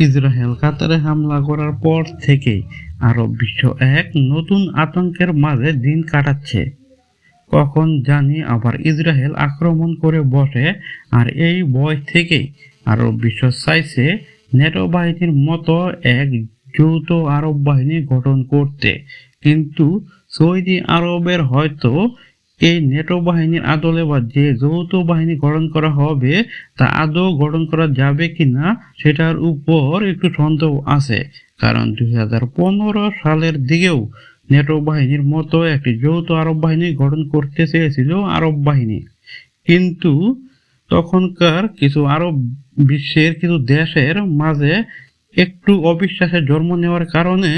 Israel কাতারে হামলা করার পর থেকেই আরব বিশ্ব এক নতুন আতঙ্কের মাঝে দিন কাটাচ্ছে। কখন জানি আবার ইসরায়েল আক্রমণ করে বসে, আর এই ভয় থেকেই আরব বিশ্ব চাইছে নেটো বাহিনীর মতো এক যৌথ আরব বাহিনী গঠন করতে। কিন্তু সৌদি আরবের হয়তো এই নেটো বাহিনীর আদলে বা যে যৌথ বাহিনী গঠন করা হবে, তা আদৌ গঠন করা যাবে কিনা সেটার উপর একটু সন্দেহ আছে। কারণ দু হাজার পনেরো সালের দিকেও নেটো বাহিনীর মতো একটি যৌথ আরব বাহিনী গঠন করতে চেয়েছিল আরব বাহিনী। কিন্তু তখনকার কিছু আরব বিশ্বের কিছু দেশের মাঝে একটু অবিশ্বাসের জন্ম নেওয়ার কারণে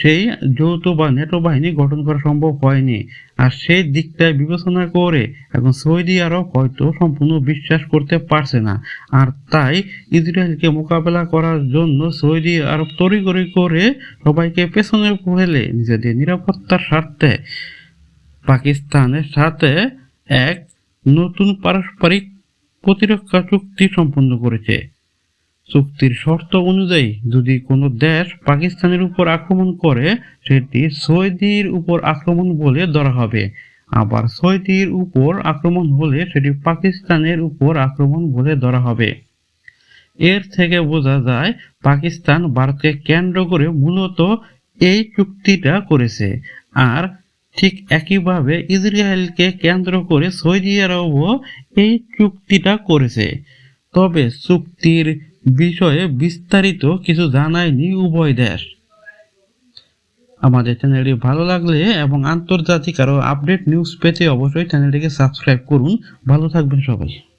সেই যৌথ বা নেটো বাহিনী গঠন করা সম্ভব হয়নি। আর সেই দিকটা বিবেচনা করে এখন সৌদি আরব হয়তো সম্পূর্ণ বিশ্বাস করতে পারছে না। আর তাই ইসরায়েলকে মোকাবেলা করার জন্য সৌদি আরব তড়িঘড়ি করে সবাইকে পেছনে ফেলে নিজেদের নিরাপত্তার স্বার্থে পাকিস্তানের সাথে এক নতুন পারস্পরিক প্রতিরক্ষা চুক্তি সম্পন্ন করেছে। চুক্তির শর্ত অনুযায়ী যদি কোনো দেশ পাকিস্তানের উপর আক্রমণ করে, সেটি সৌদির উপর আক্রমণ বলে ধরা হবে। আবার সৌদির উপর আক্রমণ হলে সেটি পাকিস্তানের উপর আক্রমণ বলে ধরা হবে। এর থেকে বোঝা যায়, পাকিস্তান ভারতকে কেন্দ্র করে মূলত এই চুক্তিটা করেছে। আর ঠিক একইভাবে ইসরায়েলকে কেন্দ্র করে সৌদি আরবও এই চুক্তিটা করেছে। তবে চুক্তির বিষয়ে বিস্তারিত কিছু জানায়নি উভয় দেশ। আমাদের চ্যানেলটি ভালো লাগলে এবং আন্তর্জাতিক আরও আপডেট নিউজ পেতে অবশ্যই চ্যানেলটিকে সাবস্ক্রাইব করুন। ভালো থাকবেন সবাই।